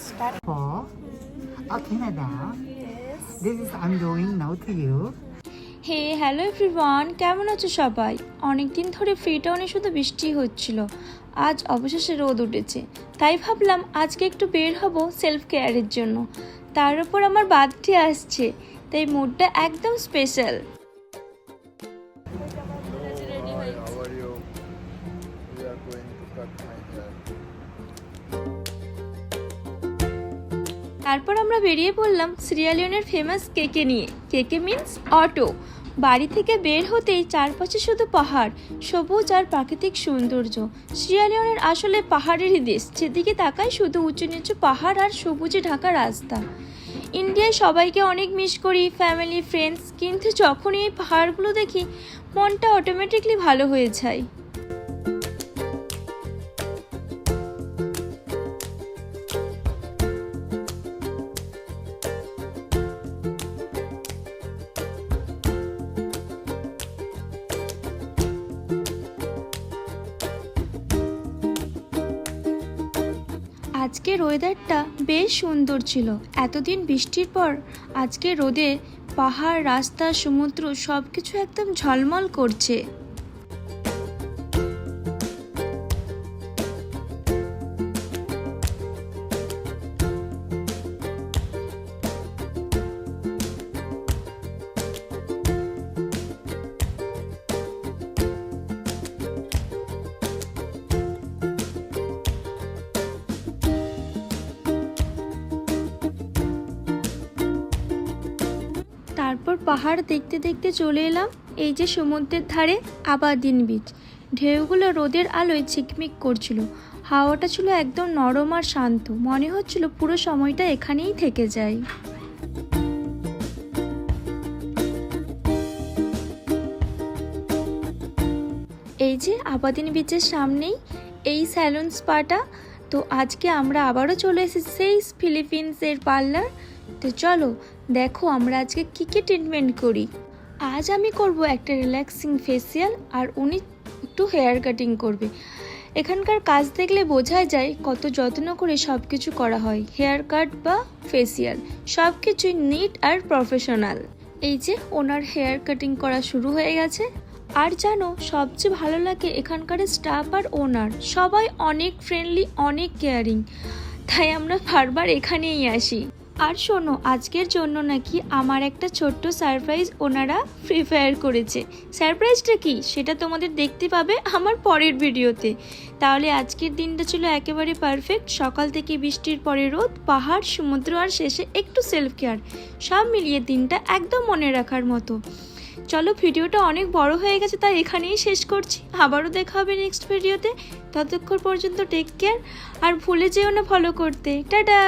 start. for uh, Canada. This is I'm doing now to you. Hey hello everyone কেমন আছো সবাই অনেকদিন ধরে ফ্রি টাউনে শুধু বৃষ্টি হচ্ছিল আজ অবশেষে রোদ উঠেছে তাই ভাবলাম আজকে একটু বের হব সেলফ কেয়ারের জন্য তার উপর আমার বার্থডে আসছে তাই মুডটা একদম special how are you? We are going to cut my hair. তারপর আমরা বেরিয়ে পড়লাম সিরিয়ালিয়নের ফেমাস কেকে নিয়ে। কেকে মিন্স অটো। বাড়ি থেকে বের হতেই চারপাশে শুধু পাহাড়, সবুজ আর প্রাকৃতিক সৌন্দর্য। সিরিয়ালিয়নের আসলে পাহাড়েরই দেশ, যেদিকে তাকায় শুধু উঁচু নিচু পাহাড় আর সবুজে ঢাকা রাস্তা। ইন্ডিয়ায় সবাইকে অনেক মিস করি ফ্যামিলি ফ্রেন্ডস কিন্তু যখনই এই পাহাড়গুলো দেখি, মনটা অটোমেটিকলি ভালো হয়ে যায়। আজকের ওয়েদারটা বেশ সুন্দর ছিল। এতদিন বৃষ্টির পর আজকে রোদে পাহাড়, রাস্তা, সমুদ্র সব কিছু একদম ঝলমল করছে। পাহাড় দেখতে দেখতে চলে এলাম। এই যে সমুদ্রের ধারে আবাদিন বিচ ঢেউগুলো রোদের আলোয় ঝিকমিক করছিল। হাওয়াটা ছিল একদম নরম আর শান্ত। মনে হচ্ছিল পুরো সময়টা এখানেই থেকে যায়। এই যে আবাদিন বিচের সামনেই এই স্যালুন স্পাটা তো আজকে আমরা আবারও চলে এসেছি সেই ফিলিপিন্সের পার্লার তো চলো, দেখো আমরা আজকে কী কী ট্রিটমেন্ট করি। আজ আমি করব একটা রিল্যাক্সিং ফেসিয়াল আর উনি একটু হেয়ার কাটিং করবে। এখানকার কাজ দেখলে বোঝা যায় কত যত্ন করে সব কিছু করা হয় হেয়ার কাট বা ফেসিয়াল সব কিছুই নিট আর প্রফেশনাল এই যে, ওনার হেয়ার কাটিং করা শুরু হয়ে গেছে। আর জানো, সবচেয়ে ভালো লাগে এখানকার স্টাফ আর ওনার। সবাই অনেক ফ্রেন্ডলি অনেক কেয়ারিং তাই আমরা বারবার এখানেই আসি। আর শোনো, আজকের জন্য নাকি আমার একটা ছোট্ট সারপ্রাইজ ওনারা ফ্রি ফায়ার করেছে। সারপ্রাইজটা কি? সেটা তোমাদের দেখতে পাবে আমার পরের ভিডিওতে তাহলে আজকের দিনটা ছিল একেবারে পারফেক্ট সকাল থেকে বৃষ্টির পরে রোদ, পাহাড়, সমুদ্র আর শেষে একটু সেলফ কেয়ার সব মিলিয়ে দিনটা একদম মনে রাখার মতো। চলো ভিডিওটা অনেক বড় হয়ে গেছে, তাই এখানেই শেষ করছি। আবারও দেখা হবে নেক্সট ভিডিওতে ততক্ষণ পর্যন্ত টেক কেয়ার আর ভুলে যেও না ফলো করতে। টাটা!